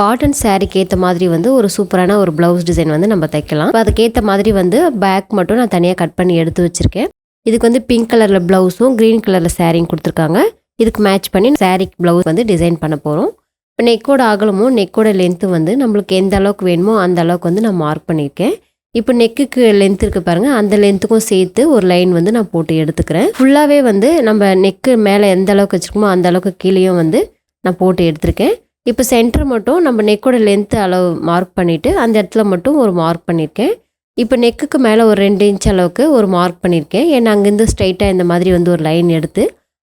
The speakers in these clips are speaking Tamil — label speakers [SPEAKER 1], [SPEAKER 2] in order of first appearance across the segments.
[SPEAKER 1] காட்டன் சாரீக்கு ஏற்ற மாதிரி வந்து ஒரு சூப்பரான ஒரு ப்ளவுஸ் டிசைன் வந்து நம்ம தைக்கலாம். இப்போ அதுக்கேற்ற மாதிரி வந்து பேக் மட்டும் நான் தனியாக கட் பண்ணி எடுத்து வச்சுருக்கேன். இதுக்கு வந்து பிங்க் கலரில் ப்ளவுஸும் க்ரீன் கலரில் சாரியும் கொடுத்துருக்காங்க. இதுக்கு மேட்ச் பண்ணி சாரீக்கு ப்ளவுஸ் வந்து டிசைன் பண்ண போகிறோம் இப்போ நெக்கோட அகலமும் நெக்கோட லென்த்து வந்து நம்மளுக்கு எந்த அளவுக்கு வேணுமோ அந்த அளவுக்கு வந்து நான் மார்க் பண்ணியிருக்கேன். இப்போ நெக்குக்கு லென்த் இருக்குது பாருங்கள் அந்த லென்த்துக்கும் சேர்த்து ஒரு லைன் வந்து நான் போட்டு எடுத்துக்கிறேன். ஃபுல்லாகவே வந்து நம்ம நெக்கு மேலே எந்த அளவுக்கு வச்சுருக்கோமோ அந்த அளவுக்கு கீழேயும் வந்து நான் போட்டு எடுத்திருக்கேன். இப்போ சென்டர் மட்டும் நம்ம நெக்கோட லென்த்து அளவு மார்க் பண்ணிவிட்டு அந்த இடத்துல மட்டும் ஒரு மார்க் பண்ணியிருக்கேன் இப்போ நெக்குக்கு மேலே ஒரு ரெண்டு இன்ச் அளவுக்கு ஒரு மார்க் பண்ணியிருக்கேன் ஏன்னா அங்கேருந்து ஸ்ட்ரைட்டாக இந்த மாதிரி வந்து ஒரு லைன் எடுத்து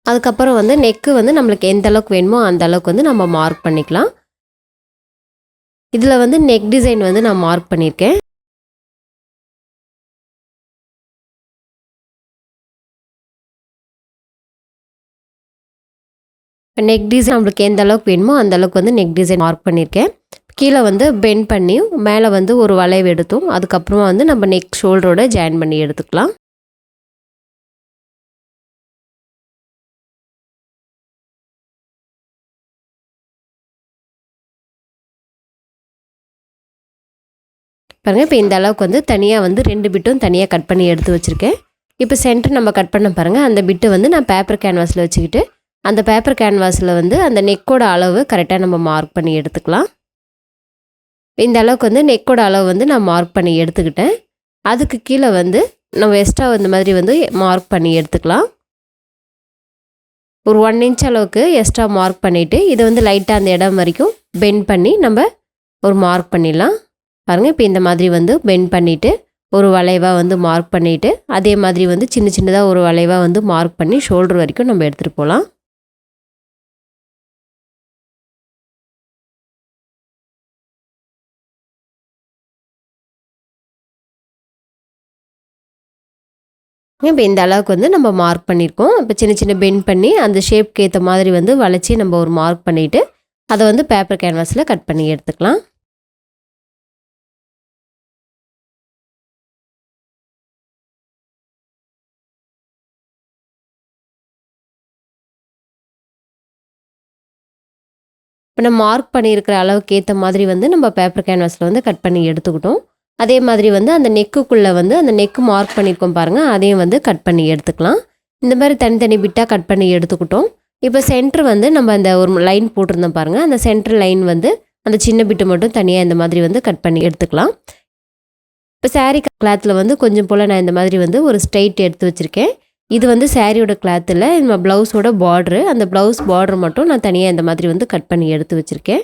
[SPEAKER 1] அதுக்கப்புறம் வந்து நெக்கு வந்து நம்மளுக்கு எந்த அளவுக்கு வேணுமோ அந்த அளவுக்கு வந்து நம்ம மார்க் பண்ணிக்கலாம். இதில் வந்து நெக் டிசைன் வந்து நான் மார்க் பண்ணியிருக்கேன் இப்போ நெக் டிசைன் நம்மளுக்கு எந்த அளவுக்கு வேணுமோ அந்த அளவுக்கு வந்து நெக் டிசைன் மார்க் பண்ணியிருக்கேன். கீழே வந்து பெண்ட் பண்ணியும் மேலே வந்து ஒரு வளைவு எடுத்தும். அதுக்கப்புறமா வந்து நம்ம நெக் ஷோல்டரோட ஜாயின் பண்ணி எடுத்துக்கலாம். பாருங்கள் இப்போ இந்த அளவுக்கு வந்து தனியாக வந்து ரெண்டு பிட்டும் தனியாக கட் பண்ணி எடுத்து வச்சுருக்கேன். இப்போ சென்டர் நம்ம கட் பண்ண பாருங்கள் அந்த பிட்டு வந்து நான் பேப்பர் கேன்வாஸில் வச்சுக்கிட்டு அந்த பேப்பர் கேன்வாஸில் வந்து அந்த நெக்கோட அளவு கரெக்டாக நம்ம மார்க் பண்ணி எடுத்துக்கலாம். இந்த அளவுக்கு வந்து நெக்கோட அளவு வந்து நான் மார்க் பண்ணி எடுத்துக்கிட்டேன். அதுக்கு கீழே வந்து நம்ம எக்ஸ்ட்ரா இந்த மாதிரி வந்து மார்க் பண்ணி எடுத்துக்கலாம். ஒரு ஒன் இன்ச் அளவுக்கு எக்ஸ்ட்ரா மார்க் பண்ணிவிட்டு இதை வந்து லைட்டாக அந்த இடம் வரைக்கும் பெண்ட் பண்ணி நம்ம ஒரு மார்க் பண்ணிடலாம். பாருங்கள் இப்போ இந்த மாதிரி வந்து பெண்ட் பண்ணிவிட்டு ஒரு வளைவாக வந்து மார்க் பண்ணிவிட்டு அதே மாதிரி வந்து சின்ன சின்னதாக ஒரு வளைவாக வந்து மார்க் பண்ணி ஷோல்டர் வரைக்கும் நம்ம எடுத்துகிட்டு போகலாம். இப்போ இந்த அளவுக்கு வந்து நம்ம மார்க் பண்ணியிருக்கோம் இப்போ சின்ன சின்ன பெண்ட் பண்ணி அந்த ஷேப்க்கு ஏற்ற மாதிரி வந்து வளைச்சி நம்ம ஒரு மார்க் பண்ணிவிட்டு அதை வந்து பேப்பர் கேன்வாஸில் கட் பண்ணி எடுத்துக்கலாம். இப்போ நம்ம மார்க் பண்ணியிருக்கிற அளவுக்கு ஏற்ற மாதிரி வந்து நம்ம பேப்பர் கேன்வாஸில் வந்து கட் பண்ணி எடுத்துக்கிட்டோம். அதே மாதிரி வந்து அந்த நெக்குக்குள்ளே வந்து அந்த நெக்கு மார்க் பண்ணியிருக்கோம் பாருங்கள் அதையும் வந்து கட் பண்ணி எடுத்துக்கலாம். இந்த மாதிரி தனித்தனி பிட்டாக கட் பண்ணி எடுத்துக்கிட்டோம். இப்போ சென்டர் வந்து நம்ம அந்த ஒரு லைன் போட்டிருந்தோம் பாருங்கள் அந்த சென்டர் லைன் வந்து அந்த சின்ன பிட்டு மட்டும் தனியாக இந்த மாதிரி வந்து கட் பண்ணி எடுத்துக்கலாம். இப்போ சாரீ கிளாத்தில் வந்து கொஞ்சம் போல் நான் இந்த மாதிரி வந்து ஒரு ஸ்ட்ரைட் எடுத்து வச்சுருக்கேன். இது வந்து சாரியோட கிளாத்தில் நம்ம ப்ளவுஸோட பார்ட்ரு அந்த ப்ளவுஸ் பார்ட்ரு மட்டும் நான் தனியாக இந்த மாதிரி வந்து கட் பண்ணி எடுத்து வச்சுருக்கேன்.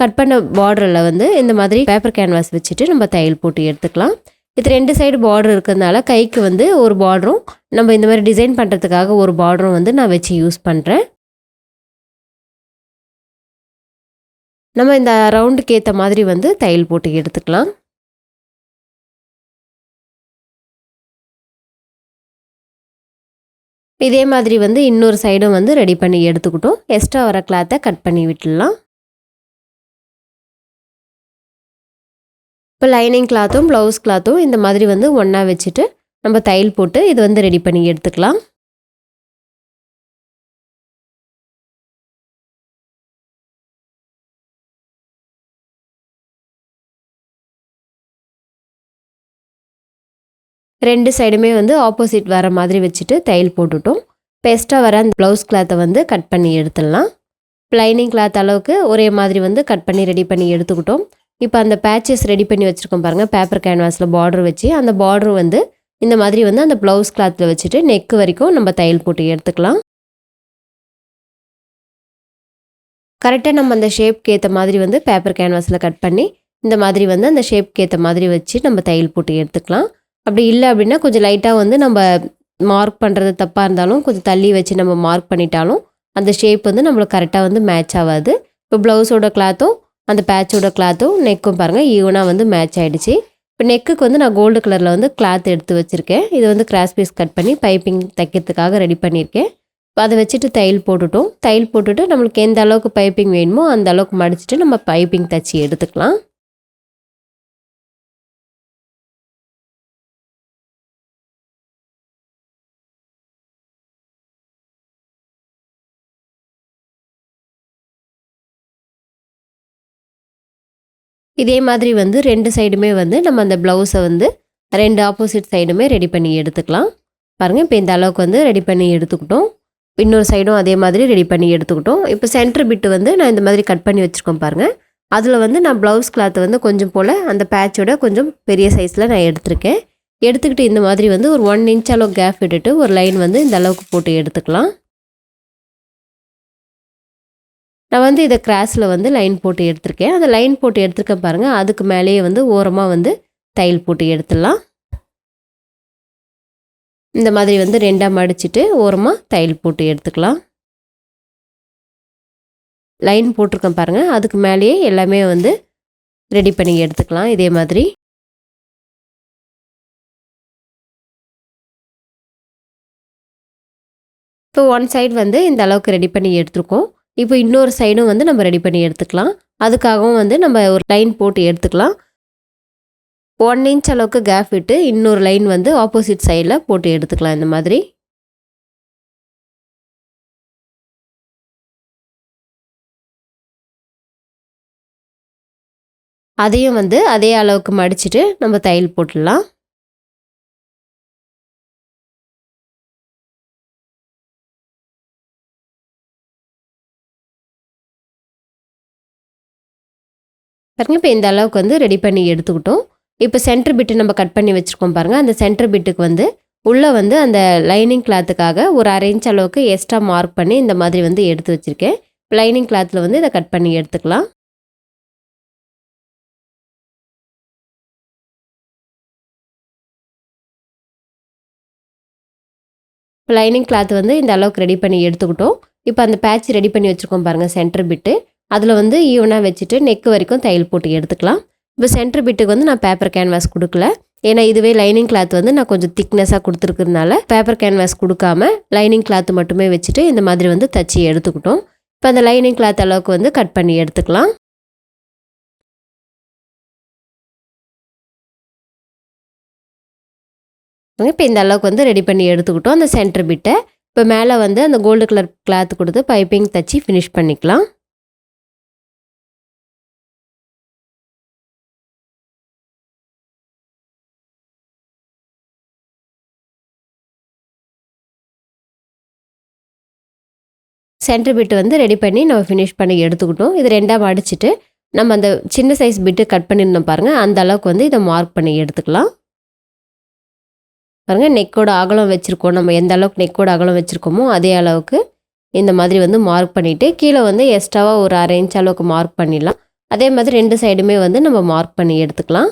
[SPEAKER 1] கட் பண்ண பார்டரில் வந்து இந்த மாதிரி பேப்பர் கேன்வாஸ் வச்சுட்டு நம்ம தையல் போட்டு எடுத்துக்கலாம். இது ரெண்டு சைடு பார்டர் இருக்கிறதுனால கைக்கு வந்து ஒரு பார்டரும் நம்ம இந்த மாதிரி டிசைன் பண்ணுறதுக்காக ஒரு பார்டரும் வந்து நான் வச்சு யூஸ் பண்ணுறேன் நம்ம இந்த ரவுண்டுக்கு ஏற்ற மாதிரி வந்து தையல் போட்டு எடுத்துக்கலாம். இதே மாதிரி வந்து இன்னொரு சைடும் வந்து ரெடி பண்ணி எடுத்துக்கிட்டோம். எக்ஸ்ட்ரா வர கிளாத்தை கட் பண்ணி விட்டுடலாம். இப்போ லைனிங் கிளாத்தும் ப்ளவுஸ் கிளாத்தும் இந்த மாதிரி வந்து ஒன்றா வச்சுட்டு நம்ம தையல் போட்டு இது வந்து ரெடி பண்ணி எடுத்துக்கலாம். ரெண்டு சைடுமே வந்து ஆப்போசிட் வர மாதிரி வச்சுட்டு தையல் போட்டுட்டோம். பெஸ்ட்டாக வர அந்த ப்ளவுஸ் கிளாத்தை வந்து கட் பண்ணி எடுத்துடலாம். லைனிங் கிளாத் அளவுக்கு ஒரே மாதிரி வந்து கட் பண்ணி ரெடி பண்ணி எடுத்துக்கிட்டோம். இப்போ அந்த பேச்சஸ் ரெடி பண்ணி வச்சுருக்கோம் பாருங்கள் பேப்பர் கேன்வாஸில் பார்டர் வச்சு அந்த பார்டர் வந்து இந்த மாதிரி வந்து அந்த ப்ளவுஸ் கிளாத்தில் வச்சுட்டு நெக்கு வரைக்கும் நம்ம தையல் போட்டு எடுத்துக்கலாம். கரெக்டாக நம்ம அந்த ஷேப்க்கு ஏற்ற மாதிரி வந்து பேப்பர் கேன்வாஸில் கட் பண்ணி இந்த மாதிரி வந்து அந்த ஷேப்க்கு ஏற்ற மாதிரி வச்சு நம்ம தையல் போட்டு எடுத்துக்கலாம். அப்படி இல்லை அப்படின்னா கொஞ்சம் லைட்டாக வந்து நம்ம மார்க் பண்ணுறது தப்பாக இருந்தாலும் கொஞ்சம் தள்ளி வச்சு நம்ம மார்க் பண்ணிட்டாலும் அந்த ஷேப் வந்து நம்மளுக்கு கரெக்டாக வந்து மேட்ச் ஆகாது. இப்போ ப்ளவுஸோட கிளாத்தும் அந்த பேட்சோட கிளாத்தும் நெக்கும் பாருங்கள் ஈவனாக வந்து மேட்ச் ஆகிடுச்சு இப்போ நெக்குக்கு வந்து நான் கோல்டு கலரில் வந்து கிளாத் எடுத்து வச்சுருக்கேன். இது வந்து கிராஸ் பீஸ் கட் பண்ணி பைப்பிங் தைக்கிறதுக்காக ரெடி பண்ணியிருக்கேன். இப்போ அதை வச்சுட்டு தையல் போட்டுட்டோம். தையல் போட்டுட்டு நம்மளுக்கு எந்த அளவுக்கு பைப்பிங் வேணுமோ அந்த அளவுக்கு மடிச்சுட்டு நம்ம பைப்பிங் தச்சு எடுத்துக்கலாம். இதே மாதிரி வந்து ரெண்டு சைடுமே வந்து நம்ம அந்த ப்ளவுஸை வந்து ரெண்டு ஆப்போசிட் சைடுமே ரெடி பண்ணி எடுத்துக்கலாம். பாருங்கள் இப்போ இந்த அளவுக்கு வந்து ரெடி பண்ணி எடுத்துக்கிட்டோம். இன்னொரு சைடும் அதே மாதிரி ரெடி பண்ணி எடுத்துக்கிட்டோம். இப்போ சென்டர் பிட்டு வந்து நான் இந்த மாதிரி கட் பண்ணி வச்சுருக்கோம் பாருங்கள் அதில் வந்து நான் ப்ளவுஸ் கிளாத் வந்து கொஞ்சம் போல் அந்த பேட்சோட கொஞ்சம் பெரிய சைஸில் நான் எடுத்திருக்கேன். எடுத்துக்கிட்டு இந்த மாதிரி வந்து ஒரு ஒன் இன்ச் அளவு கேப் விட்டுட்டு ஒரு லைன் வந்து இந்த அளவுக்கு போட்டு எடுத்துக்கலாம். நான் வந்து இதை கிராஸில் வந்து லைன் போட்டு எடுத்திருக்கேன். அந்த லைன் போட்டு எடுத்துருக்கேன் பாருங்கள் அதுக்கு மேலேயே வந்து ஓரமாக வந்து தையல் போட்டு எடுத்துடலாம். இந்த மாதிரி வந்து ரெண்டாக மடிச்சுட்டு ஓரமாக தையல் போட்டு எடுத்துக்கலாம். லைன் போட்டிருக்கேன் பாருங்கள் அதுக்கு மேலேயே எல்லாமே வந்து ரெடி பண்ணி எடுத்துக்கலாம். இதே மாதிரி. இப்போ ஒன் சைடு வந்து இந்த அளவுக்கு ரெடி பண்ணி எடுத்துருக்கோம். இப்போ இன்னொரு சைடும் வந்து நம்ம ரெடி பண்ணி எடுத்துக்கலாம். அதுக்காகவும் வந்து நம்ம ஒரு லைன் போட்டு எடுத்துக்கலாம். ஒன் இன்ச் அளவுக்கு கேப் விட்டு இன்னொரு லைன் வந்து ஆப்போசிட் சைடில் போட்டு எடுத்துக்கலாம் இந்த மாதிரி. அதையும் வந்து அதே அளவுக்கு மடிச்சுட்டு நம்ம தையல் போட்டுடலாம். பாருங்க இப்போ இந்த அளவுக்கு வந்து ரெடி பண்ணி எடுத்துக்கிட்டோம். இப்போ சென்டர் பிட்டு நம்ம கட் பண்ணி வச்சுருக்கோம் பாருங்கள் அந்த சென்டர் பிட்டுக்கு வந்து உள்ளே வந்து அந்த லைனிங் கிளாத்துக்காக ஒரு அரை இன்ச் அளவுக்கு எக்ஸ்ட்ரா மார்க் பண்ணி இந்த மாதிரி வந்து எடுத்து வச்சுருக்கேன். லைனிங் கிளாத்தில் வந்து இதை கட் பண்ணி எடுத்துக்கலாம். இப்போ லைனிங் கிளாத் வந்து இந்த அளவுக்கு ரெடி பண்ணி எடுத்துக்கிட்டோம். இப்போ அந்த பேட்ச் ரெடி பண்ணி வச்சுருக்கோம் பாருங்கள் சென்டர் பிட்டு அதில் வந்து ஈவனாக வச்சுட்டு நெக் வரைக்கும் தையல் போட்டு எடுத்துக்கலாம். இப்போ சென்டர் பிட்டுக்கு வந்து நான் பேப்பர் கேன்வாஸ் கொடுக்கல. ஏன்னா இதுவே லைனிங் கிளாத் வந்து நான் கொஞ்சம் திக்னஸாக கொடுத்துருக்கிறதுனால பேப்பர் கேன்வாஸ் கொடுக்காம லைனிங் கிளாத் மட்டுமே வச்சுட்டு இந்த மாதிரி வந்து தச்சு எடுத்துக்கிட்டோம். இப்போ அந்த லைனிங் கிளாத் அளவுக்கு வந்து கட் பண்ணி எடுத்துக்கலாம். இப்போ இந்த அளவுக்கு வந்து ரெடி பண்ணி எடுத்துக்கிட்டோம். அந்த சென்டர் பிட்டை இப்போ மேலே வந்து அந்த கோல்டு கலர் கிளாத் கொடுத்து பைப்பிங் தச்சு ஃபினிஷ் பண்ணிக்கலாம். சென்டர் பிட்டு வந்து ரெடி பண்ணி நம்ம ஃபினிஷ் பண்ணி எடுத்துக்கிட்டோம். இது ரெண்டாக மடிச்சிட்டு நம்ம அந்த சின்ன சைஸ் பிட்டு கட் பண்ணியிருந்தோம் பாருங்கள் அந்த அளவுக்கு வந்து இதை மார்க் பண்ணி எடுத்துக்கலாம். பாருங்கள் நெக்கோட அகலம் வச்சுருக்கோம். நம்ம எந்த அளவுக்கு நெக்கோட அகலம் வச்சுருக்கோமோ அதே அளவுக்கு இந்த மாதிரி வந்து மார்க் பண்ணிவிட்டு கீழே வந்து எக்ஸ்ட்ராவாக ஒரு அரை இன்ச் அளவுக்கு மார்க் பண்ணிடலாம். அதே மாதிரி ரெண்டு சைடுமே வந்து நம்ம மார்க் பண்ணி எடுத்துக்கலாம்.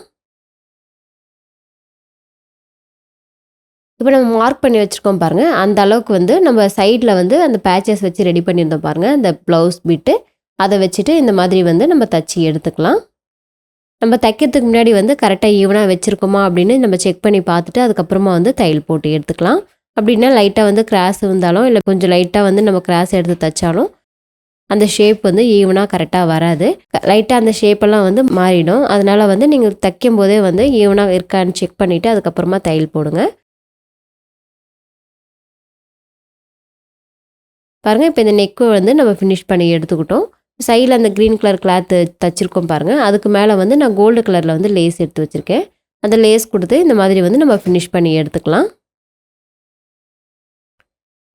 [SPEAKER 1] இப்போ நம்ம மார்க் பண்ணி வச்சுருக்கோம் பாருங்கள் அந்த அளவுக்கு வந்து நம்ம சைடில் வந்து அந்த பேச்சஸ் வச்சு ரெடி பண்ணியிருந்தோம் பாருங்கள் அந்த ப்ளவுஸ் பிட்டு அதை வச்சுட்டு இந்த மாதிரி வந்து நம்ம தச்சு எடுத்துக்கலாம். நம்ம தைக்கிறதுக்கு முன்னாடி வந்து கரெக்டாக ஈவனாக வச்சுருக்கோமா அப்படின்னு நம்ம செக் பண்ணி பார்த்துட்டு அதுக்கப்புறமா வந்து தையல் போட்டு எடுத்துக்கலாம். அப்படின்னா லைட்டாக வந்து கிராஸ் இருந்தாலும் இல்லை கொஞ்சம் லைட்டாக வந்து நம்ம கிராஸ் எடுத்து தைச்சாலும் அந்த ஷேப் வந்து ஈவனாக கரெக்டாக வராது. லைட்டாக அந்த ஷேப்பெல்லாம் வந்து மாறிடும். அதனால் வந்து நீங்கள் தைக்கும் போதே வந்து ஈவனாக இருக்கான்னு செக் பண்ணிவிட்டு அதுக்கப்புறமா தையல் போடுங்க. பாருங்கள் இப்போ இந்த நெக்கு வந்து நம்ம ஃபினிஷ் பண்ணி எடுத்துக்கிட்டோம். சைடில் அந்த க்ரீன் கலர் கிளாத்து தச்சிருக்கோம் பாருங்கள் அதுக்கு மேலே வந்து நான் கோல்டு கலரில் வந்து லேஸ் எடுத்து வச்சுருக்கேன். அந்த லேஸ் கொடுத்து இந்த மாதிரி வந்து நம்ம ஃபினிஷ் பண்ணி எடுத்துக்கலாம்.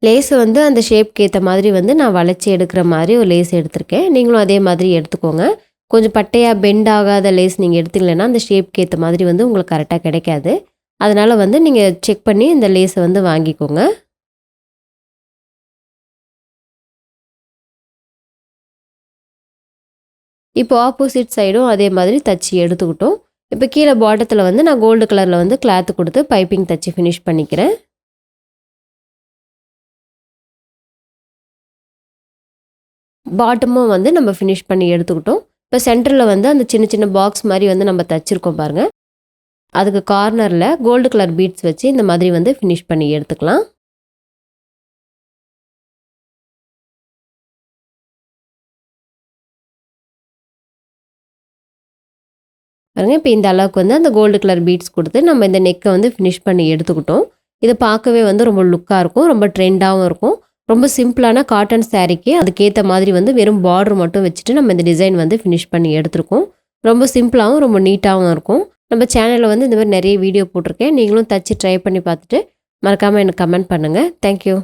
[SPEAKER 1] லேஸை வந்து அந்த ஷேப்க்கு ஏற்ற மாதிரி வந்து நான் வளைச்சி எடுக்கிற மாதிரி ஒரு லேஸ் எடுத்திருக்கேன். நீங்களும் அதே மாதிரி எடுத்துக்கோங்க. கொஞ்சம் பட்டையாக பெண்ட் ஆகாத லேஸ் நீங்கள் எடுத்தீங்களேன்னா அந்த ஷேப்க்கு ஏற்ற மாதிரி வந்து உங்களுக்கு கரெக்டாக கிடைக்காது. அதனால் வந்து நீங்கள் செக் பண்ணி இந்த லேஸை வந்து வாங்கிக்கோங்க. இப்போ ஆப்போசிட் சைடும் அதே மாதிரி தச்சு எடுத்துக்கிட்டோம். இப்போ கீழே பாட்டத்தில் வந்து நான் கோல்டு கலரில் வந்து கிளாத்து கொடுத்து பைப்பிங் தச்சு ஃபினிஷ் பண்ணிக்கிறேன். பாட்டமும் வந்து நம்ம ஃபினிஷ் பண்ணி எடுத்துக்கிட்டோம். இப்போ சென்டரில் வந்து அந்த சின்ன சின்ன பாக்ஸ் மாதிரி வந்து நம்ம தச்சிருக்கோம் பாருங்கள் அதுக்கு கார்னரில் கோல்டு கலர் பீட்ஸ் வச்சு இந்த மாதிரி வந்து ஃபினிஷ் பண்ணி எடுத்துக்கலாம். பாருங்கள் இப்போ இந்த அளவுக்கு வந்து அந்த கோல்டு கலர் பீட்ஸ் கொடுத்து நம்ம இந்த நெக்கை வந்து ஃபினிஷ் பண்ணி எடுத்துக்கிட்டோம். இது பார்க்கவே வந்து ரொம்ப லுக்காக இருக்கும் ரொம்ப ட்ரெண்டாகவும் இருக்கும். ரொம்ப சிம்பிளான காட்டன் சாரீக்கு அதுக்கேற்ற மாதிரி வந்து வெறும் பார்டர் மட்டும் வச்சுட்டு நம்ம இந்த டிசைன் வந்து ஃபினிஷ் பண்ணி எடுத்திருக்கோம். ரொம்ப சிம்பிளாகவும் ரொம்ப நீட்டாகவும் இருக்கும். நம்ம சேனலில் வந்து இந்த மாதிரி நிறைய வீடியோ போட்டிருக்கேன். நீங்களும் தச்சு ட்ரை பண்ணி பார்த்துட்டு மறக்காமல் எனக்கு கமெண்ட் பண்ணுங்கள் தேங்க்யூ